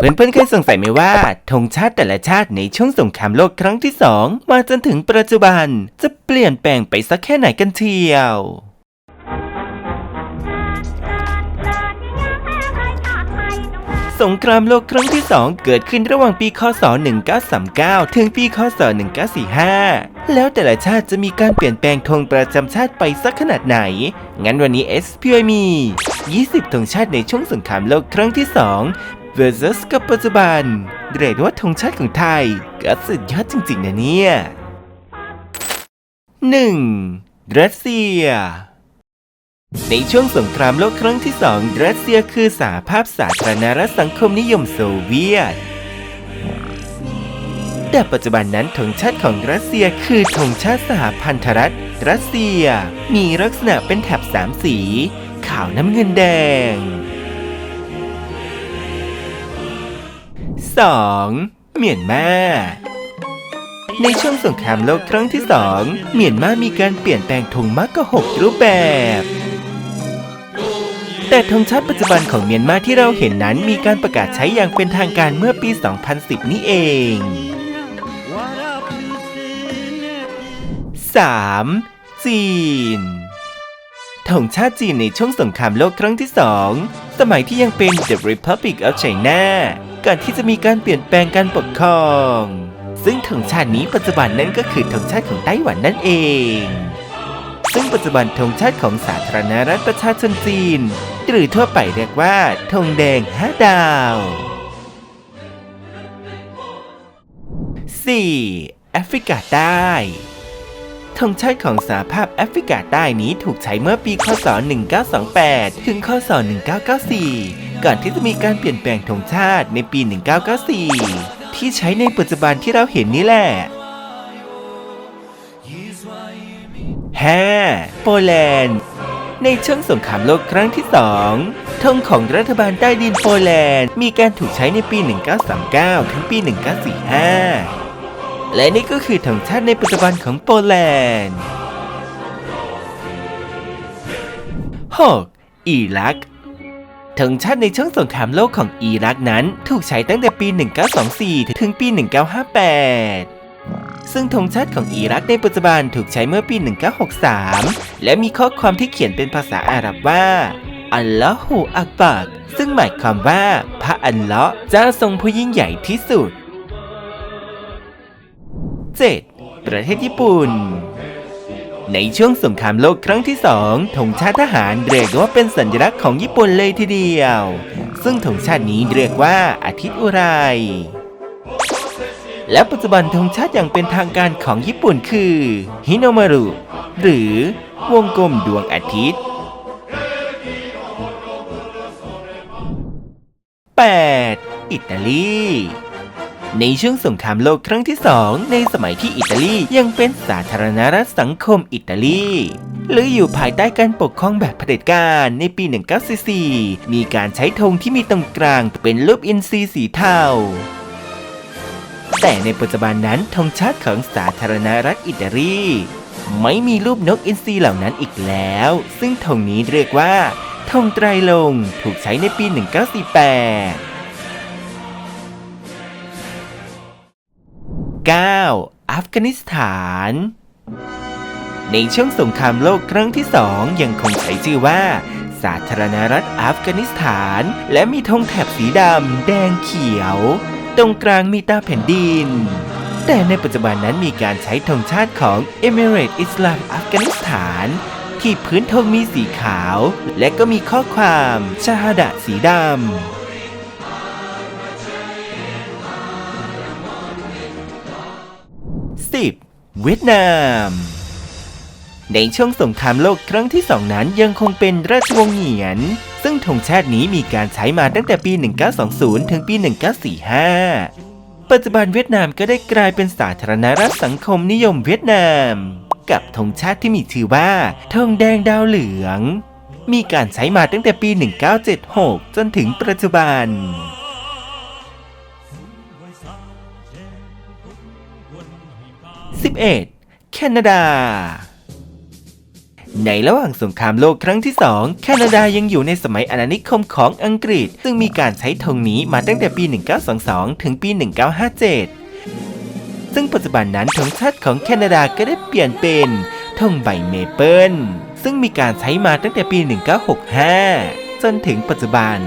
เพื่อนๆเคยสงสัยไหมว่าธงชาติแต่ละชาติในช่วงสงครามโลกครั้งที่สองมาจนถึงปัจจุบันจะเปลี่ยนแปลงไปสักแค่ไหนกันเทียวสงครามโลกครั้งที่สองเกิดขึ้นระหว่างปี คศ 1939 ถึงปี คศ 1945 แล้วแต่ละชาติจะมีการเปลี่ยนแปลงธงประจำชาติไปสักขนาดไหน งั้นวันนี้ SPI มี 20 ธงชาติในช่วงสงครามโลกครั้งที่ 2 versus กับปัจจุบัน เรียกได้ว่าธงชาติของไทย ก็สุดยอดจริงๆนะเนี่ย 1. รัสเซีย ในช่วงสงครามโลกครั้งที่สองรัสเซียคือสหภาพสาธารณรัฐสังคมนิยมโซเวียต แต่ปัจจุบันนั้นธงชาติของรัสเซียคือธงชาติสหพันธรัฐ รัสเซีย มีลักษณะเป็นแถบสามสี ขาวน้ำเงินแดง 2. เมียนมาในช่วงสงครามโลกครั้งที่สองเมียนมามีการเปลี่ยนแปลงธงมากกว่า6รูปแบบ แต่ธงชาติปัจจุบันของเมียนมาที่เราเห็นนั้นมีการประกาศใช้อย่างเป็นทางการเมื่อปี 2010 นี่เอง 3. จีนธงชาติจีนในช่วงสงครามโลกครั้งที่สอง สมัยที่ยังเป็น The Republic of China ก่อนที่จะมีการเปลี่ยนแปลงการปกครอง ซึ่งธงชาตินี้ปัจจุบันนั้นก็คือธงชาติของไต้หวันนั่นเอง ซึ่งปัจจุบันธงชาติของสาธารณรัฐประชาชนจีน หรือทั่วไปเรียกว่าธงแดงห้าดาว 4. แอฟริกาใต้ธงชาติของสหภาพแอฟริกาใต้นี้ถูกใช้เมื่อปี คศ 1928 ถึง คศ 1994 ก่อนที่จะมีการเปลี่ยนแปลงธงชาติในปี 1994 ที่ใช้ในปัจจุบันที่เราเห็นนี่แหละ 5. โปแลนด์ ในช่วงสงครามโลกครั้งที่สองธงของรัฐบาลใต้ดินโปแลนด์ มีการถูกใช้ในปี 1939 ถึงปี 1945 และนี่ก็คือธงชาติในปัจจุบันของโปแลนด์ 6. อิรัก ธงชาติในช่วงสงครามโลกของอิรักนั้น ถูกใช้ตั้งแต่ปี 1924 ถึงปี 1958 ซึ่งธงชาติของอิรักในปัจจุบันถูกใช้เมื่อปี 1963 และมีข้อความที่เขียนเป็นภาษาอาหรับว่าอัลลอฮฺอักบัรซึ่งหมายความว่าพระอัลลาะห์เจ้าทรงผู้ยิ่งใหญ่ที่สุด 7. ประเทศญี่ปุ่น ในช่วงสงครามโลกครั้งที่สองธงชาติทหารเรียกว่าเป็นสัญลักษณ์ของญี่ปุ่นเลยทีเดียว ซึ่งธงชาตินี้เรียกว่าอาทิตย์อุไรและปัจจุบันธงชาติอย่างเป็นทางการของญี่ปุ่นคือฮิโนมารุหรือวงกลมดวงอาทิตย์ 8. อิตาลี ในช่วงสงครามโลกครั้งที่สองในสมัยที่อิตาลียังเป็นสาธารณรัฐสังคมอิตาลี หรืออยู่ภายใต้การปกครองแบบเผด็จการในปี 1944 มีการใช้ธงที่มีตรงกลางเป็นรูปอินทรีสีเทาแต่ในปัจจุบันนั้นธงชาติของสาธารณรัฐอิตาลีไม่มีรูปนกอินทรีเหล่านั้นอีกแล้ว ซึ่งธงนี้เรียกว่าธงไตรลงถูกใช้ในปี 1948 9. อัฟกานิสถาน ในช่วงสงครามโลกครั้งที่สองยังคงใช้ชื่อว่า สาธารณรัฐอัฟกานิสถาน และมีธงแถบสีดำแดงเขียว ตรงกลางมีตาแผ่นดิน แต่ในปัจจุบันนั้นมีการใช้ธงชาติของเอมิเรตอิสลามอัฟกานิสถาน ที่พื้นธงมีสีขาว และก็มีข้อความชาดะสีดำ 10. เวียดนาม ในช่วงสงครามโลกครั้งที่สองนั้นยังคงเป็นราชวงศ์เหงียน ซึ่งธงชาตินี้มีการใช้มาตั้งแต่ปี 1920 ถึงปี 1945 ปัจจุบันเวียดนามก็ได้กลายเป็นสาธารณรัฐสังคมนิยมเวียดนาม กับธงชาติที่มีชื่อว่าธงแดงดาวเหลือง มีการใช้มาตั้งแต่ปี 1976 จนถึงปัจจุบัน 11. แคนาดา ในระหว่างสงครามโลกครั้งที่สองแคนาดายังอยู่ในสมัยอาณานิคมของอังกฤษ ซึ่งมีการใช้ธงนี้มาตั้งแต่ปี 1922 ถึงปี 1957 ซึ่งปัจจุบันนั้นธงชาติของแคนาดาก็ได้เปลี่ยนเป็นธงใบเมเปิลซึ่งมีการใช้มาตั้งแต่ปี 1965 จนถึงปัจจุบัน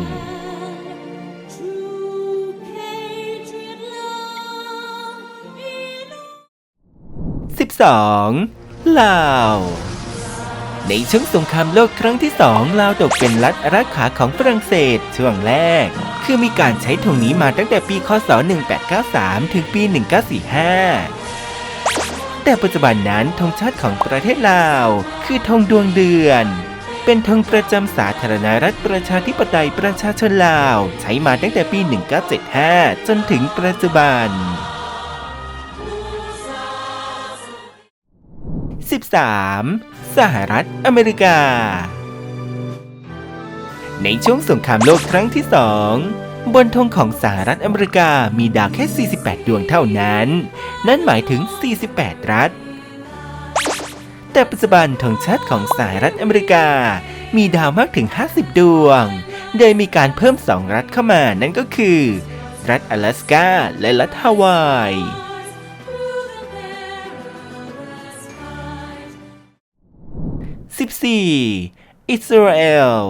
12. ลาว ในช่วงสงครามโลกครั้งที่สองลาวตกเป็นรัฐรักขาของฝรั่งเศสช่วงแรก คือมีการใช้ธงนี้มาตั้งแต่ปีคศ 1893 ถึงปี 1945 แต่ปัจจุบันนั้นธงชาติของประเทศลาว คือธงดวงเดือนเป็นธงประจำสาธารณรัฐประชาธิปไตยประชาชนลาว ใช้มาตั้งแต่ปี 1975 จนถึงปัจจุบัน 3. สหรัฐอเมริกา ในช่วงสงครามโลกครั้งที่สองบนธงของสหรัฐอเมริกามีดาวแค่ 48 ดวงเท่านั้น นั่นหมายถึง 48 รัฐ แต่ปัจจุบันธงชาติของสหรัฐอเมริกา มีดาวมากถึง 50 ดวง โดยมีการเพิ่ม 2 รัฐเข้ามานั่นก็คือ รัฐ阿拉สกาและรัฐฮาวาย 4. อิสราเอล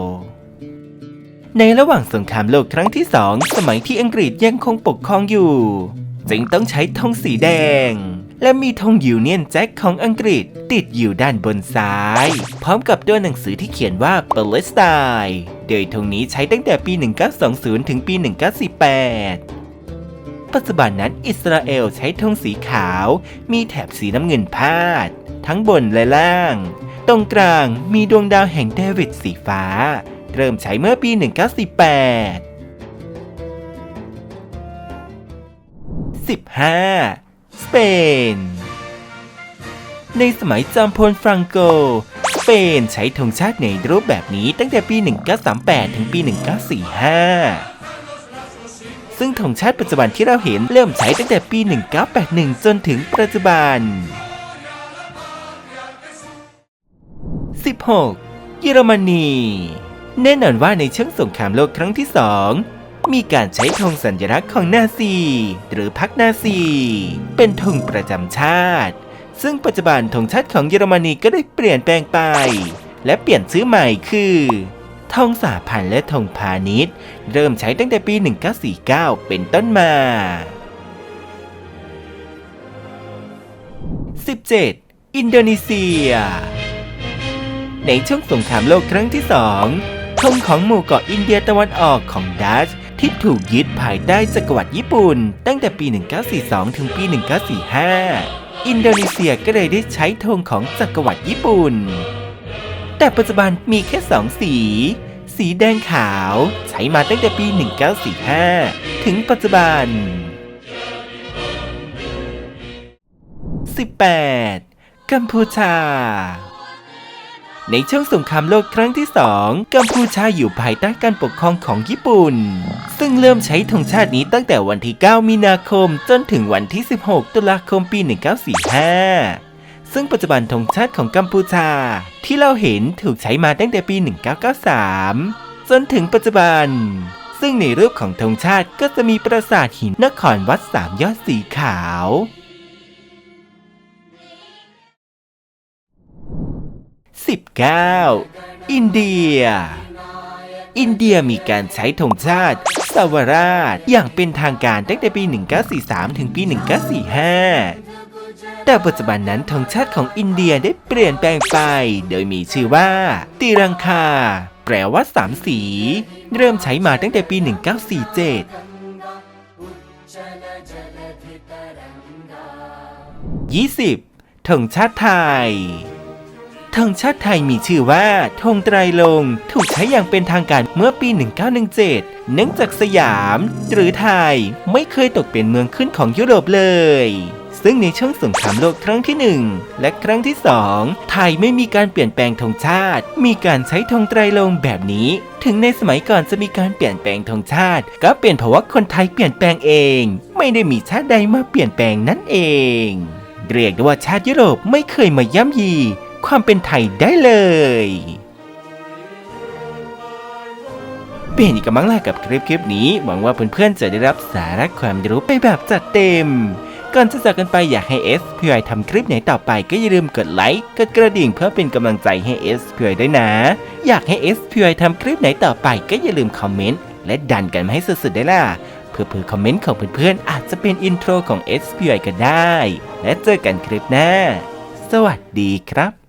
ในระหว่างสงครามโลกครั้งที่สองสมัยที่อังกฤษยังคงปกครองอยู่ จึงต้องใช้ธงสีแดง และมีธงยูเนียนแจ็คของอังกฤษติดอยู่ด้านบนซ้าย พร้อมกับตัวหนังสือที่เขียนว่า Palestine โดยธงนี้ใช้ตั้งแต่ปี 1920 ถึงปี 1948 ปัจจุบันนั้นอิสราเอลใช้ธงสีขาว มีแถบสีน้ำเงินพาด ทั้งบนและล่าง ตรงกลางมีดวงดาวแห่งเดวิดสีฟ้า เริ่มใช้เมื่อปี 1948 15. สเปน ในสมัยจอมพลฟรังโก สเปนใช้ธงชาติในรูปแบบนี้ตั้งแต่ปี 1938 ถึงปี 1945 ซึ่งธงชาติปัจจุบันที่เราเห็นเริ่มใช้ตั้งแต่ปี 1981 จนถึงปัจจุบัน 16. เยอรมนี แน่นอนว่าในช่วงสงครามโลกครั้งที่สองมีการใช้ธงสัญลักษณ์ของนาซี หรือพรรคนาซี เป็นธงประจำชาติ ซึ่งปัจจุบันธงชาติของเยอรมนีก็ได้เปลี่ยนแปลงไป และเปลี่ยนชื่อใหม่คือธงสหพันธ์และธงพาณิชย์ เริ่มใช้ตั้งแต่ปี 1949 เป็นต้นมา 17. อินโดนีเซีย ในช่วงสงครามโลกครั้งที่สองธงของหมู่เกาะอินเดียตะวันออกของดัชที่ถูกยึดภายใต้จักรวรรดิญี่ปุ่น ตั้งแต่ปี 1942 ถึงปี 1945 อินโดนีเซียก็เลยได้ใช้ธงของจักรวรรดิญี่ปุ่น แต่ปัจจุบันมีแค่สองสี สีแดงขาวใช้มาตั้งแต่ปี 1945 ถึงปัจจุบัน 18. กัมพูชา ในช่วงสงครามโลกครั้งที่สองกัมพูชาอยู่ภายใต้การปกครองของญี่ปุ่น ซึ่งเริ่มใช้ธงชาตินี้ตั้งแต่วันที่ 9 มีนาคม จนถึงวันที่ 16 ตุลาคมปี 1945 ซึ่งปัจจุบันธงชาติของกัมพูชา ที่เราเห็นถูกใช้มาตั้งแต่ปี 1993 จนถึงปัจจุบัน ซึ่งในรูปของธงชาติก็จะมีปราสาทหินนครวัดสามยอดสีขาว 19. อินเดีย อินเดียมีการใช้ธงชาติสาวราชอย่างเป็นทางการตั้งแต่ปี 1943 ถึงปี 1945 แต่ปัจจุบันนั้นธงชาติของอินเดียได้เปลี่ยนแปลงไป โดยมีชื่อว่า ตีรังคา แปลว่าสามสี เริ่มใช้มาตั้งแต่ปี 1947 20. ธงชาติไทย ธงชาติไทยมีชื่อว่าธงไตรลงถูกใช้อย่างเป็นทางการเมื่อปี 1917 เนื่องจากสยาม หรือไทยไม่เคยตกเป็นเมืองขึ้นของยุโรปเลย ซึ่งในช่วงสงครามโลกครั้งที่ 1 และครั้งที่ 2 ไทยไม่มีการเปลี่ยนแปลงธงชาติ มีการใช้ธงไตรลงแบบนี้ ถึงในสมัยก่อนจะมีการเปลี่ยนแปลงธงชาติ ก็เป็นเพราะว่าคนไทยเปลี่ยนแปลงเอง ไม่ได้มีชาติใดมาเปลี่ยนแปลงนั่นเองเรียกได้ว่าชาติยุโรปไม่เคยมาย่ำยี ความเป็นไทยได้เลยเป็นอีกกำลังแรกกับคลิปคลิปนี้ หวังว่าเพื่อนๆจะได้รับสาระความรู้ไปแบบจัดเต็ม ก่อนจะจากกันไปอยากให้เอสพี่ไอทำคลิปไหนต่อไปก็อย่าลืมกดไลค์กดกระดิ่งเพื่อเป็นกำลังใจให้เอสพี่ไอด้วยนะ อยากให้เอสพี่ไอทำคลิปไหนต่อไปก็อย่าลืมคอมเมนต์และดันกันมาให้สุดๆได้ล่ะเพื่อเพื่อคอมเมนต์ของเพื่อนๆอาจจะเป็นอินโทรของ s p i ก็ได้ และเจอกันคลิปหน้า สวัสดีครับ